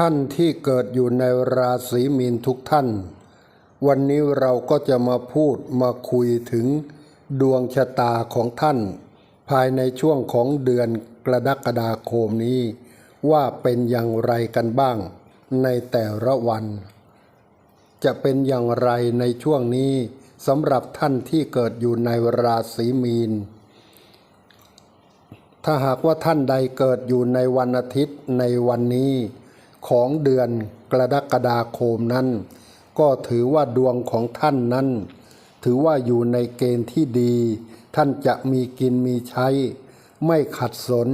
ท่านที่เกิดอยู่ในราศีมีนทุกท่าน วันนี้เราก็จะมาพูดมาคุยถึงดวงชะตาของท่าน ภายในช่วงของเดือนกรกฎาคมนี้ ว่าเป็นอย่างไรกันบ้าง ในแต่ละวัน จะเป็นอย่างไรในช่วงนี้สำหรับท่านที่เกิดอยู่ในราศีมีน ถ้าหากว่าท่านใดเกิดอยู่ในวันอาทิตย์ในวันนี้ ของเดือนกรกฎาคมนั้น ก็ถือว่าดวงของท่านนั้น ถือว่าอยู่ในเกณฑ์ที่ดี ท่านจะมีกินมีใช้ ไม่ขัดสน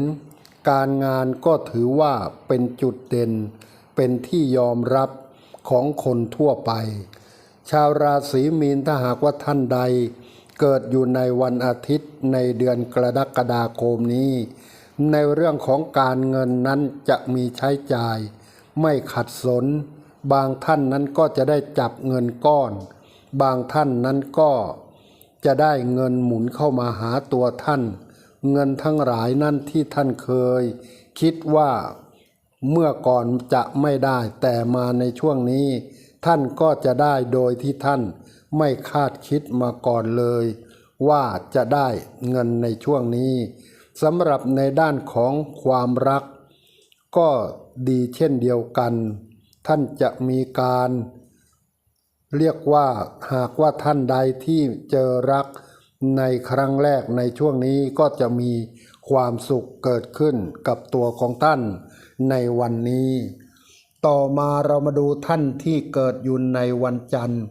การงานก็ถือว่าเป็นจุดเด่น เป็นที่ยอมรับของคนทั่วไป ชาวราศีมีนถ้าหากว่าท่านใด เกิดอยู่ในวันอาทิตย์ในเดือนกรกฎาคมนี้ ในเรื่องของการเงินนั้นจะมีใช้จ่าย ไม่ขัดสน บางท่านนั้นก็จะได้จับเงินก้อน บางท่านนั้นก็จะได้เงินหมุนเข้ามาหาตัวท่าน เงินทั้งหลายนั่นที่ท่านเคย คิดว่าเมื่อก่อนจะไม่ได้แต่มาในช่วงนี้ ท่านก็จะได้โดยที่ท่านไม่คาดคิดมาก่อนเลย ว่าจะได้เงินในช่วงนี้สำหรับในด้านของความรัก ก็ดีเช่นเดียวกัน ท่านจะมีการเรียกว่าหากว่าท่านใดที่เจอรักในครั้งแรกในช่วงนี้ก็จะมีความสุขเกิดขึ้นกับตัวของท่านในวันนี้ ต่อมาเรามาดูท่านที่เกิดอยู่ในวันจันทร์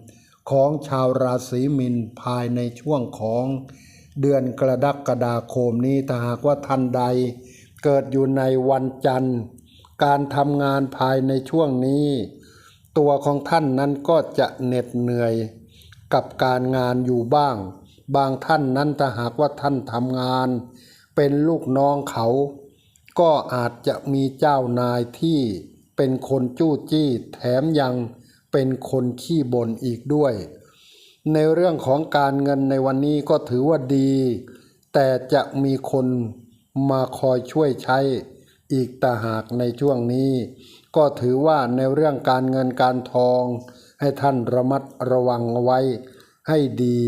ของชาวราศีมินภายในช่วงของเดือนกรดกฎาคมนี้ถ้าหากว่าท่านใด เกิดอยู่ในวันจันทร์ การทำงานภายในช่วงนี้ ตัวของท่านนั้นก็จะเหน็ดเหนื่อย กับการงานอยู่บ้าง บางท่านนั้นถ้าหากว่าท่านทำงาน เป็นลูกน้องเขา ก็อาจจะมีเจ้านายที่เป็นคนจู้จี้แถมยังเป็นคนขี้บ่นอีกด้วย ในเรื่องของการเงินในวันนี้ก็ถือว่าดี แต่จะมีคน มาคอยช่วยใช้อีกต่าหากในช่วงนี้ ก็ถือว่าในเรื่องการเงินการทอง ให้ท่านระมัดระวังไว้ให้ดี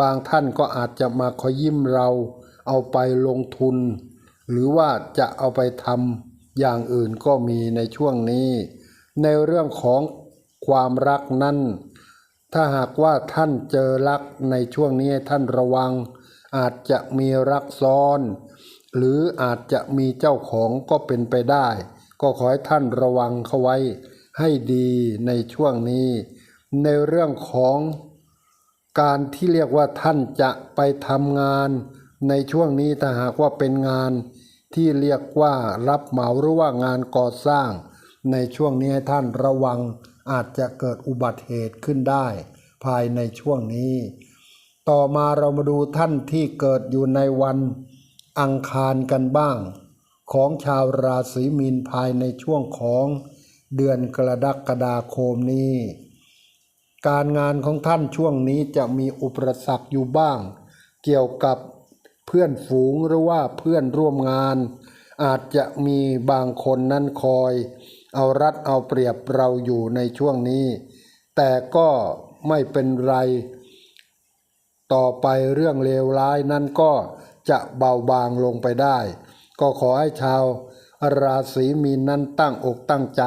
บางท่านก็อาจจะมาขอยิ้มเรา เอาไปลงทุน หรือว่าจะเอาไปทำอย่างอื่นก็มีในช่วงนี้ ในเรื่องของความรักนั้น ถ้าหากว่าท่านเจอรักในช่วงนี้ท่านระวัง อาจจะมีรักซ้อน หรืออาจจะมีเจ้าของก็เป็นไปได้ ก็ขอให้ท่านระวังเขาไว้ให้ดีในช่วงนี้ ในเรื่องของการที่เรียกว่าท่านจะไปทำงาน ในช่วงนี้ถ้าหากว่าเป็นงานที่เรียกว่ารับเหมาหรือว่างานก่อสร้าง ในช่วงนี้ให้ท่านระวังอาจจะเกิดอุบัติเหตุขึ้นได้ ภายในช่วงนี้ ต่อมาเรามาดูท่านที่เกิดอยู่ในวัน อังคารกันบ้าง ของชาวราศีมีนภายในช่วงของเดือนกรกฎาคมนี้ การงานของท่านช่วงนี้จะมีอุปสรรคอยู่บ้าง เกี่ยวกับเพื่อนฝูงหรือว่าเพื่อนร่วมงาน อาจจะมีบางคนนั้นคอย เอารัดเอาเปรียบเราอยู่ในช่วงนี้ แต่ก็ไม่เป็นไร ต่อไปเรื่องเลวร้ายนั้นก็ จะเบาบางลงไปได้ ก็ขอให้ชาวราศีมีนนั้นตั้งอกตั้งใจ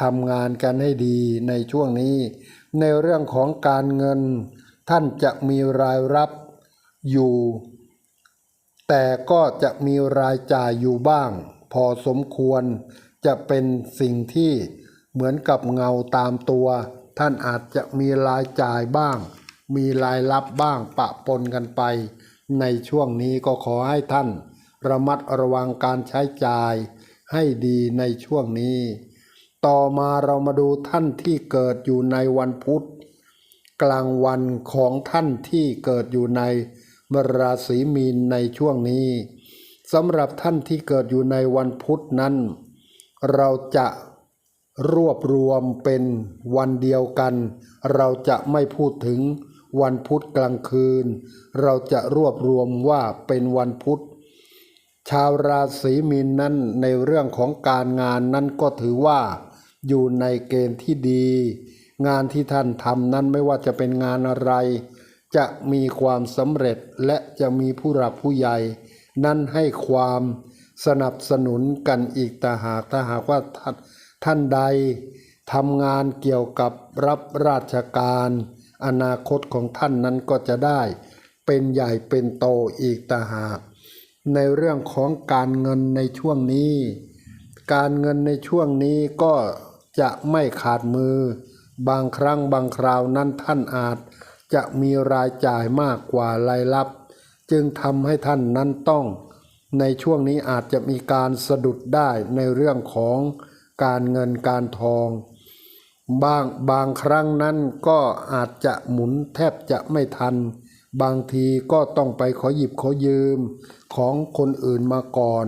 ทำงานกันให้ดีในช่วงนี้ ในเรื่องของการเงิน ท่านจะมีรายรับอยู่ แต่ก็จะมีรายจ่ายอยู่บ้าง พอสมควรจะเป็นสิ่งที่เหมือนกับเงาตามตัว ท่านอาจจะมีรายจ่ายบ้าง มีรายรับบ้างปะปนกันไป ในช่วงนี้ก็ขอให้ท่าน ระมัดระวังการใช้จ่ายให้ดีในช่วงนี้ ต่อมาเรามาดูท่านที่เกิดอยู่ในวันพุธ กลางวันของท่านที่เกิดอยู่ในราศีมีนในช่วงนี้สำหรับท่านที่เกิดอยู่ในวันพุธนั้น เราจะรวบรวมเป็นวันเดียวกัน เราจะไม่พูดถึง วันพุธกลางคืน เราจะรวบรวมว่าเป็นวันพุธ ชาวราศีมีนนั้นในเรื่องของการงานนั้นก็ถือว่า อยู่ในเกณฑ์ที่ดี งานที่ท่านทำนั้นไม่ว่าจะเป็นงานอะไร จะมีความสำเร็จและจะมีผู้หลักผู้ใหญ่ นั้นให้ความสนับสนุนกันอีกต่หากถ้าหากว่าท่านใดทำงานเกี่ยวกับรับราชการ อนาคตของท่านนั้นก็จะได้ เป็นใหญ่เป็นโตอีกต่างหากในเรื่องของการเงินในช่วงนี้ การเงินในช่วงนี้ก็จะไม่ขาดมือ บางครั้งบางคราวนั้นท่านอาจจะมีรายจ่ายมากกว่ารายรับ จึงทำให้ท่านนั้นต้อง ในช่วงนี้อาจจะมีการสะดุดได้ในเรื่องของการเงินการทอง บางบางครั้งนั้นก็อาจจะหมุนแทบจะไม่ทัน บางทีก็ต้องไปขอหยิบขอยืมของคนอื่นมาก่อน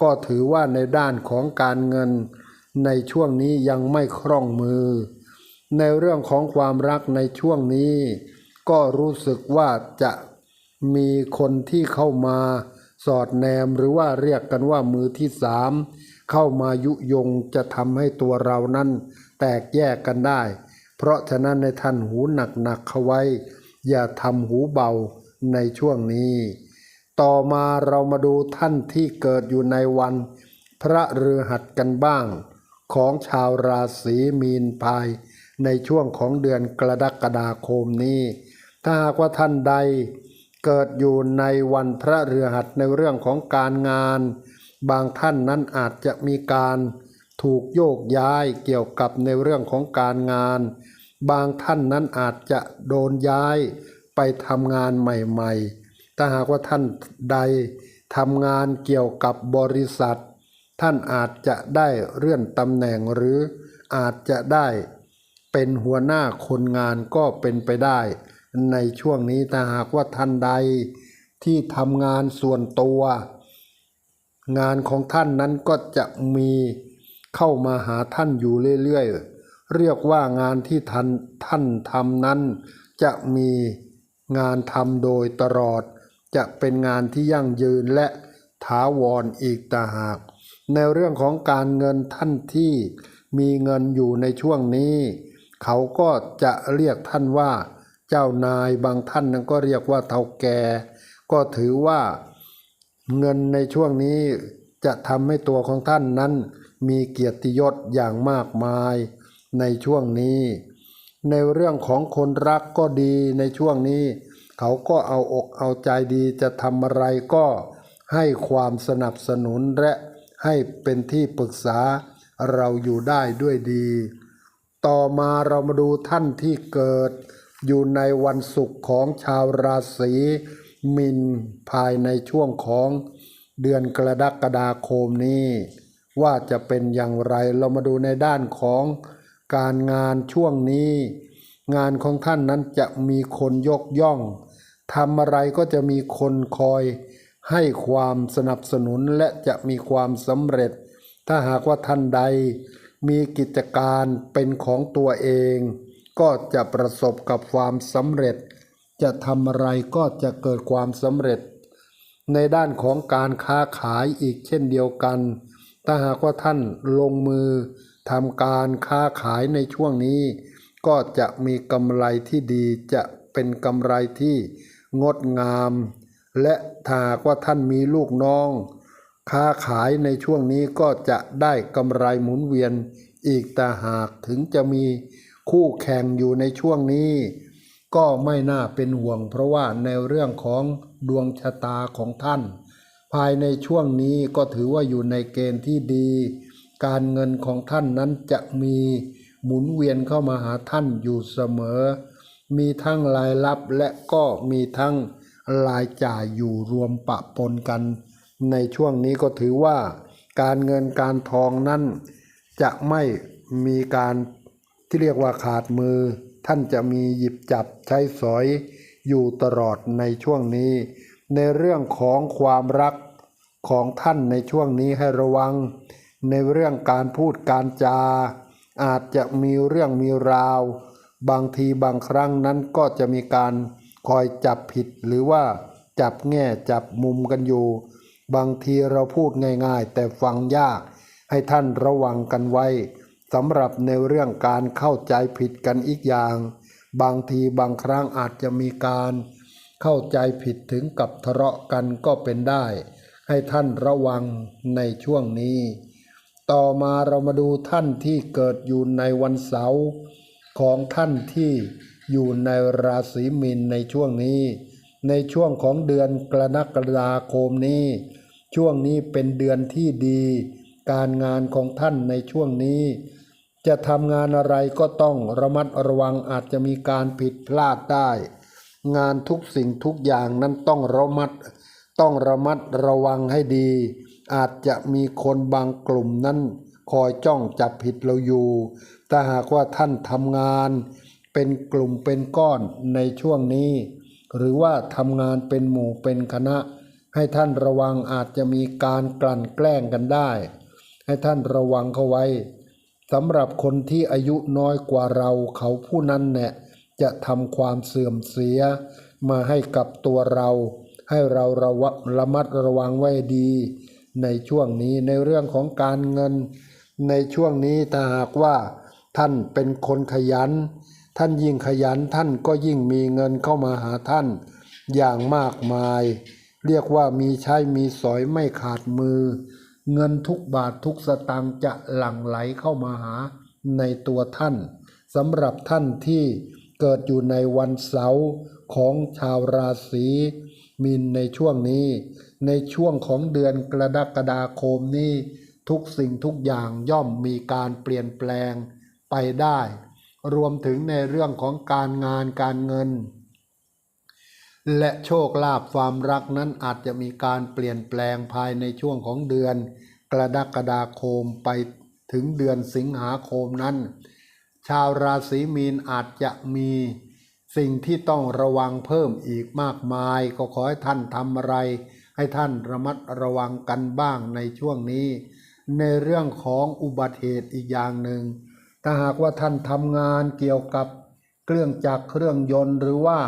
ก็ถือว่าในด้านของการเงิน ในช่วงนี้ยังไม่คล่องมือ ในเรื่องของความรักในช่วงนี้ ก็รู้สึกว่าจะมีคนที่เข้ามาสอดแนมหรือว่าเรียกกันว่ามือที่สามเข้ามายุยงจะทำให้ตัวเรานั้น แตกแยกกันได้ เพราะฉะนั้นในท่านหูหนักๆเข้าไว้ อย่าทำหูเบาในช่วงนี้ ต่อมาเรามาดูท่านที่เกิดอยู่ในวัน พระฤหัสกันบ้าง ของชาวราศีมีนพาย ในช่วงของเดือนกรกฎาคมนี้ ถ้าหากว่าท่านใดเกิดอยู่ในวันพระฤหัสในเรื่องของการงาน บางท่านนั้นอาจจะมีการ ถูกโยกย้ายเกี่ยวกับในเรื่องของการงาน บางท่านนั้นอาจจะโดนย้ายไปทำงานใหม่ๆ ถ้าหากว่าท่านใดทำงานเกี่ยวกับบริษัท ท่านอาจจะได้เลื่อนตำแหน่งหรืออาจจะได้เป็นหัวหน้าคนงานก็เป็นไปได้ ในช่วงนี้ถ้าหากว่าท่านใดที่ทำงานส่วนตัว งานของท่านนั้นก็จะมี เข้ามาหาท่านอยู่เรื่อยๆ เรียกว่างานที่ท่านท่านทำนั้น จะมีงานทำโดยตลอด จะเป็นงานที่ยั่งยืนและถาวรอีกต่างหาก ในเรื่องของการเงินท่านที่มีเงินอยู่ในช่วงนี้ เขาก็จะเรียกท่านว่า เจ้านายบางท่านนั้นก็เรียกว่าเท่าแก่ ก็ถือว่าเงินในช่วงนี้จะทำให้ตัวของท่านนั้น มีเกียรติยศอย่างมากมายในช่วงนี้ ในเรื่องของคนรักก็ดีในช่วงนี้ เขาก็เอาอกเอาใจดีจะทำอะไรก็ให้ความสนับสนุนและให้เป็นที่ปรึกษาเราอยู่ได้ด้วยดี ต่อมาเรามาดูท่านที่เกิด อยู่ในวันศุกร์ของชาวราศีมินภายในช่วงของเดือนกรกฎาคมนี้ ว่าจะเป็นอย่างไร เรามาดูในด้านของการงานช่วงนี้ งานของท่านนั้นจะมีคนยกย่องทำอะไรก็จะมีคนคอย ให้ความสนับสนุนและจะมีความสำเร็จ ถ้าหากว่าท่านใด มีกิจการเป็นของตัวเอง ก็จะประสบกับความสำเร็จ จะทำอะไรก็จะเกิดความสำเร็จ ในด้านของการค้าขายอีกเช่นเดียวกัน ถ้าหากว่าท่านลงมือทำการค้าขายในช่วงนี้ ก็จะมีกำไรที่ดีจะเป็นกำไรที่งดงาม และถ้าหากว่าท่านมีลูกน้อง ค้าขายในช่วงนี้ก็จะได้กำไรหมุนเวียนอีกแต่หากถึงจะมีคู่แข่งอยู่ในช่วงนี้ ก็ไม่น่าเป็นห่วงเพราะว่าในเรื่องของดวงชะตาของท่าน ภายในช่วงนี้ก็ถือว่าอยู่ในเกณฑ์ที่ดี การเงินของท่านนั้นจะมีหมุนเวียนเข้ามาหาท่านอยู่เสมอ มีทั้งรายรับและก็มีทั้งรายจ่ายอยู่รวมปะปนกัน ในช่วงนี้ก็ถือว่า การเงินการทองนั้นจะไม่มีการที่เรียกว่าขาดมือ ท่านจะมีหยิบจับใช้สอยอยู่ตลอดในช่วงนี้ ในเรื่องของความรักของท่านในช่วงนี้ให้ระวัง ในเรื่องการพูดการจา อาจจะมีเรื่องมีราว บางทีบางครั้งนั้นก็จะมีการคอยจับผิดหรือว่าจับแง่จับมุมกันอยู่ บางทีเราพูดง่ายๆ แต่ฟังยาก ให้ท่านระวังกันไว้สำหรับในเรื่องการเข้าใจผิดกันอีกอย่าง บางทีบางครั้งอาจจะมีการ เข้าใจผิดถึงกับทะเลาะกันก็เป็นได้ ให้ท่านระวังในช่วงนี้ ต่อมาเรามาดูท่านที่เกิดอยู่ในวันเสาร์ของท่านที่อยู่ในราศีมีนในช่วงนี้ ในช่วงของเดือนกรกฎาคมนี้ ช่วงนี้เป็นเดือนที่ดี การงานของท่านในช่วงนี้ จะทำงานอะไรก็ต้องระมัดระวังอาจจะมีการผิดพลาดได้ งานทุกสิ่งทุกอย่างนั้นต้องระมัด ต้องระมัดระวังให้ดี อาจจะมีคนบางกลุ่มนั้น คอยจ้องจับผิดเราอยู่ถ้าหากว่าท่านทำงานเป็นกลุ่มเป็นก้อนในช่วงนี้ หรือว่าทำงานเป็นหมู่เป็นคณะ ให้ท่านระวังอาจจะมีการกลั่นแกล้งกันได้ ให้ท่านระวังเข้าไว้สำหรับคนที่อายุน้อยกว่าเราเขาผู้นั้นเนี่ย จะทำความเสื่อมเสีย มาให้กับตัวเรา ให้เราระวะระมัดระวังไว้ดี ในช่วงนี้ในเรื่องของการเงิน ในช่วงนี้ถ้าหากว่า ท่านเป็นคนขยัน ท่านยิ่งขยันท่านก็ยิ่งมีเงินเข้ามาหาท่าน อย่างมากมาย เรียกว่ามีใช้มีสอยไม่ขาดมือ เงินทุกบาททุกสตางค์จะหลั่งไหลเข้ามาหาในตัวท่านสำหรับท่านที่ เกิดอยู่ในวันเสาร์ของชาวราศีมีนในช่วงนี้ ในช่วงของเดือนกรกฎาคมนี้ ทุกสิ่งทุกอย่างย่อมมีการเปลี่ยนแปลงไปได้ รวมถึงในเรื่องของการงานการเงิน และโชคลาภความรักนั้นอาจจะมีการเปลี่ยนแปลงภายในช่วงของเดือนกรกฎาคมไปถึงเดือนสิงหาคมนั้น ชาวราศีมีนอาจจะมีสิ่งที่ต้องระวังเพิ่มอีกมากมาย ก็ขอให้ท่านทำอะไร ให้ท่านระมัดระวังกันบ้างในช่วงนี้ ในเรื่องของอุบัติเหตุอีกอย่างหนึ่งถ้าหากว่าท่านทำงานเกี่ยวกับเครื่องจักรเครื่องยนต์หรือว่า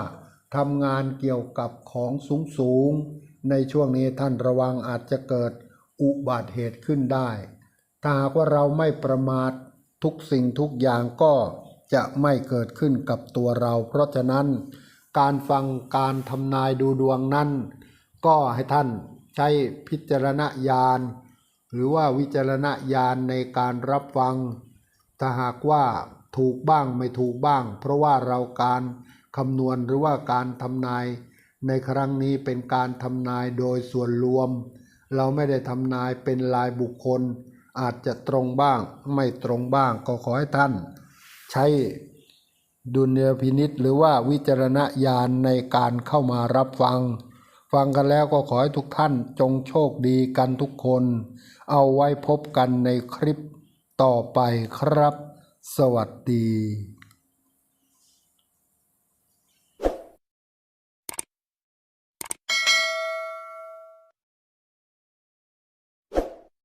ทำงานเกี่ยวกับของสูงสูงๆในช่วงนี้ท่านระวังอาจจะเกิดอุบัติเหตุขึ้นได้ ถ้าหากว่าเราไม่ประมาท ทุกสิ่งทุกอย่างก็จะไม่เกิดขึ้นกับตัวเรา เพราะฉะนั้นการฟังการทำนายดูดวงนั้น ก็ให้ท่านใช้พิจารณญาณหรือว่าวิจารณญาณในการรับฟัง ถ้าหากว่าถูกบ้างไม่ถูกบ้าง เพราะว่าเราการคำนวณหรือว่าการทำนาย ในครั้งนี้เป็นการทำนายโดยส่วนรวม เราไม่ได้ทำนายเป็นรายบุคคล อาจจะตรงบ้างไม่ตรงบ้างก็ขอให้ท่าน ใช้ดุลยพินิษหรือว่าวิจารณญาณในการเข้ามารับฟัง ฟังกันแล้วก็ขอให้ทุกท่านจงโชคดีกันทุกคน เอาไว้พบกันในคลิปต่อไปครับ สวัสดี